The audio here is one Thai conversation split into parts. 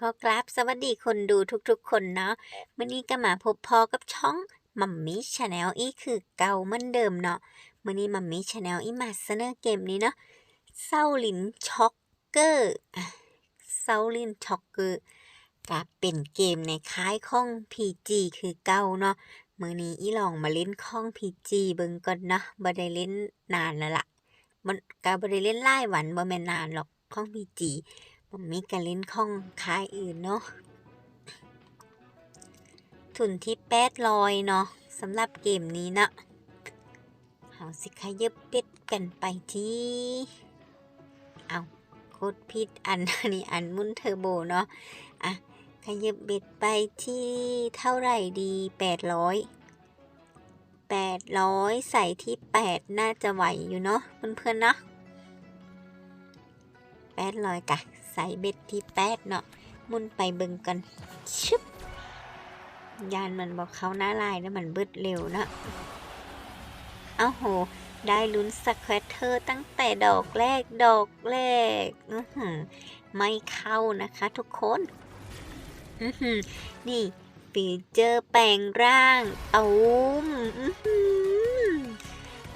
ก็กราบสวัสดีคนดูทุกๆ คนเนาะวันนี้ก็มาพบพอกับช่องมัมมี่ชาแนลอีคือเก่าเหมือนเดิมเนาะวันนี้มัมมี่ชาแนลอีมาเสนอเกมนี้เนาะเซาลินช็อกเกอร์เซาลินช็อกเกอร์ก็เป็นเกมในค่ายข้อง PG คือเก่าเนาะมือนี้อีลองมาเล่นข้อง PG เบิ่งก่อนเนาะบ่ได้เล่นนานแล้วล่ะมันก็บ่ได้เล่นหลายวันบ่แม่นนานหรอกข้อง PG ผมมีการเล่นของค่ายอื่นเนาะทุนที่แปดลอยเนาะสำหรับเกมนี้เนาะเอาสิขยับเป็ดกันไปที่ เอาโคตรพิษอันนี้อันมุนเทอร์โบเนาะอะขยับเบ็ดไปที่เท่าไหร่ดีแปดร้อยแปดร้อยใส่ที่แปดน่าจะไหวอยู่เนาะเพื่อนๆเนาะแปดลอยกะ ใส่เบ็ดที่แปดเนาะมุนไปเบิ่งกันชึบยานมันบอกเขาหน้าลายแล้วมันเบิดเร็วนะเอาโห ได้ลุ้นสแควตเตอร์ตั้งแต่ดอกแรกดอกแรกอือหือไม่เข้านะคะทุกคนอือหือนี่ฟีเจอร์แปลงร่างตูมอื้อหือ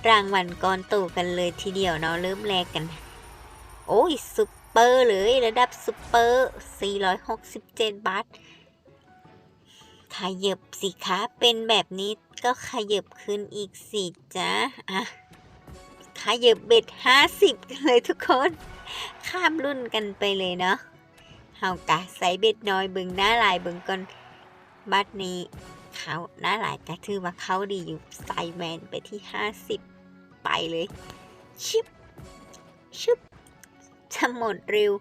รางวัลก้อนโตกันเลยทีเดียวเนาะเริ่มแรกกัน โอ้ย ซุป เปอร์เลยระดับซุปเปอร์ 467 บาท ขยับสิคะเป็นแบบนี้ก็ขยับขึ้นอีกสิจ้าอะขยับเบ็ด 50 กันเลยทุกคน ข้ามรุ่นกันไปเลยเนาะเฮากะใส่เบ็ดน้อยเบึงหน้าลายเบึงก่อนบัดนี้เขาหน้าลายก็ถือว่าเขาดีอยู่ใส่แมนไปที่ 50 ไปเลย ชิบชิบ จะหมดเร็ว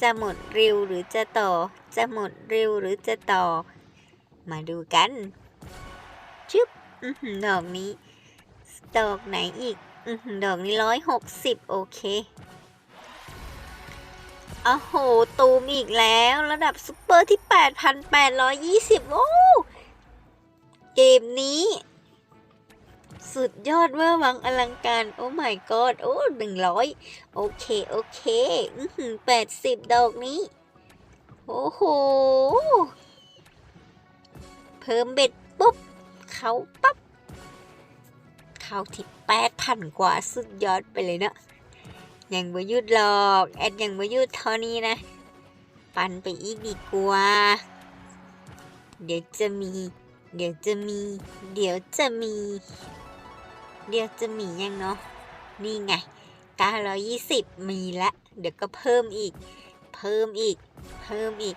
จะหมดเร็วหรือจะต่อ จะหมดเร็วหรือจะต่อ มาดูกันชึบดอกนี้ ดอกไหนอีกดอกนี้ร้อยหกสิบโอเคโอ้โห ตูมอีกแล้วระดับซุปเปอร์ที่ 8,820 โอ้ เกมนี้ สุดยอดเวอร์วังอลังการ โอ้ my god โอ้หนึ่งร้อยโอเค โอเคอือหือแปดสิบดอกนี้ โอ้โห เพิ่มเบ็ดปุ๊บ เขาปั๊บ เขาที่แปดพันกว่าสุดยอดไปเลยเนาะยังบ่ยุดหรอก แอดยังบ่ยุดเท่านี้นะ ปันไปอีกดีกว่า เดี๋ยวจะมี เดี๋ยวจะมี เดี๋ยวจะมี เดี๋ยวจะมียังเนาะ นี่ไง 920 มีละ เดี๋ยวก็เพิ่มอีก เพิ่มอีก เพิ่มอีก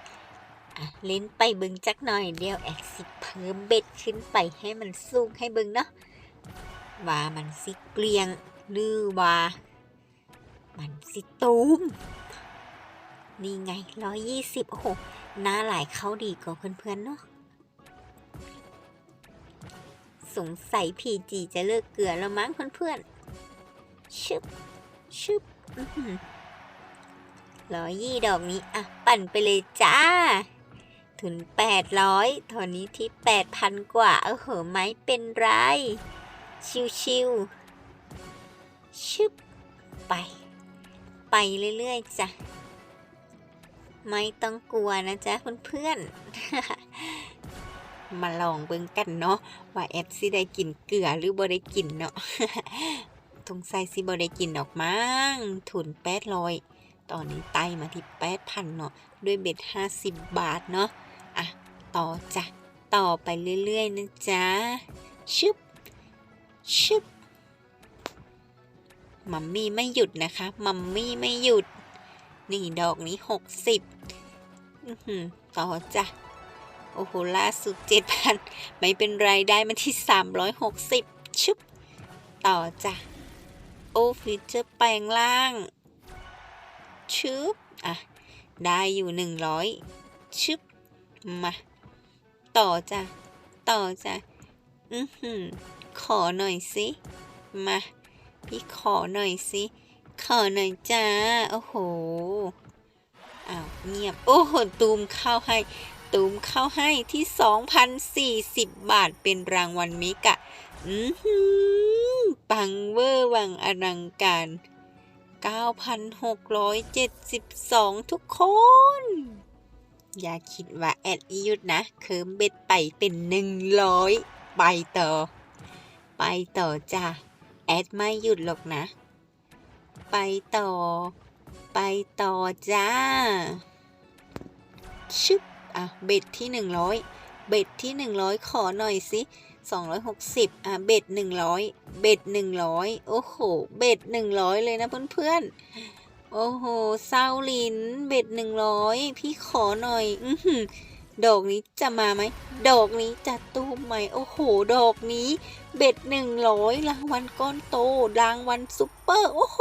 อะเล่นไปเบึงจักหน่อยเดียวแอกสิเพิ่มเบ็ดขึ้นไปให้มันสูงให้เบึงเนาะ ว่ามันสิเกลียงหรือว่า มันสิตูม นี่ไง 120 โอ้โหหน้าหลายเข้าดีกว่าเพื่อนๆเนาะ สงสัยพีจีจะเลิกเกลือแล้วมั้งเพื่อนๆชึบชึบร้อยยี่ดอกนี้ อะ ปั่นไปเลยจ้าถึงแปดร้อยตอนนี้ที่แปดพันกว่า เออเหอะไหมเป็นไร ชิวๆชึบไป ไปเรื่อยๆจ้ะ ไม่ต้องกลัวนะจ๊ะเพื่อนๆ มาลองเบิ่งกันเนาะว่าแอดสิได้กินเกลือหรือบ่ได้กินเนาะทงใส่สิบ่ได้กินดอกมั้งทุนแปดร้อยตอนนี้ไต่มาที่แปดพันเนาะด้วยเบ็ดห้าสิบบาทเนาะอะต่อจ้ะต่อไปเรื่อยๆนะจ๊ะชึบชึบมัมมี่ไม่หยุดนะคะ มัมมี่ไม่หยุด นี่ดอกนี้หกสิบต่อจ้ะ โอ้โห ล่าสุดเจ็ดพันไม่เป็นไรได้มาที่ 360 ชุบ ต่อจ้ะ โอ้ฟิเจอร์แปลงล่าง ชุบ อะ ได้อยู่ 100 ชุบ มา ต่อจ้ะ ต่อจ้ะ อือหือ ขอหน่อยสิ มา พี่ขอหน่อยสิ ขอหน่อยจ้า โอ้โห อ้าว เงียบ โอ้โห ตูมเข้าให้ ตูมเข้าให้ที่ 2,040 บาทเป็นรางวัลมิกะ อือหือปังเวอร์วังอลังการ 9,672 ทุกคน อย่าคิดว่าแอดอีหยุดนะ เคิมเบ็ดไปเป็นหนึ่งร้อยไปต่อ ไปต่อจ้ะ แอดไม่หยุดหรอกนะ ไปต่อ ไปต่อจ้าชึบ อะเบ็ดที่หนึ่งร้อยเบ็ดที่หนึ่งร้อยขอหน่อยสิสองร้อยหกสิบอะเบ็ดหนึ่งร้อยเบ็ดหนึ่งร้อยโอ้โห เบ็ดหนึ่งร้อยเลยนะเพื่อนๆ โอ้โหเศร้าลินเบ็ดหนึ่งร้อยพี่ขอหน่อย อือดอกนี้จะมาไหม ดอกนี้จะตู้มไหม โอ้โห ดอกนี้ เบ็ดหนึ่งร้อยรางวัลก้อนโต รางวัลซุปเปอร์ โอ้โห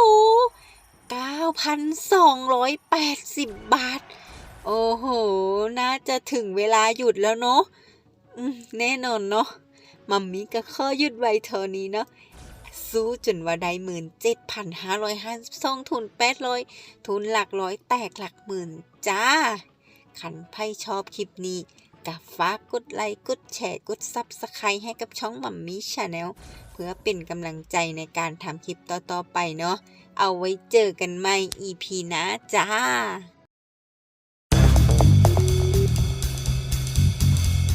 เก้าพันสองร้อยแปดสิบบาท โอ้โห น่าจะถึงเวลาหยุดแล้วเนาะแน่นอนเนาะ มัมมี่ก็ข้อหยุดไว้เท่านี้เนาะสู้จนว่าได้หมื่นเจ็ดพันห้าร้อยห้าสิบสองทุนแปดร้อยทุนหลักร้อยแตกหลักหมื่นจ้า ขันไพ่ชอบคลิปนี้กับฝากดไลค์กดแชร์กดซับสไครต์ให้กับช่องมัมมี่ชาแนลเพื่อเป็นกำลังใจในการทำคลิปต่อๆไปเนาะเอาไว้เจอกันใหม่ EP นะจ้า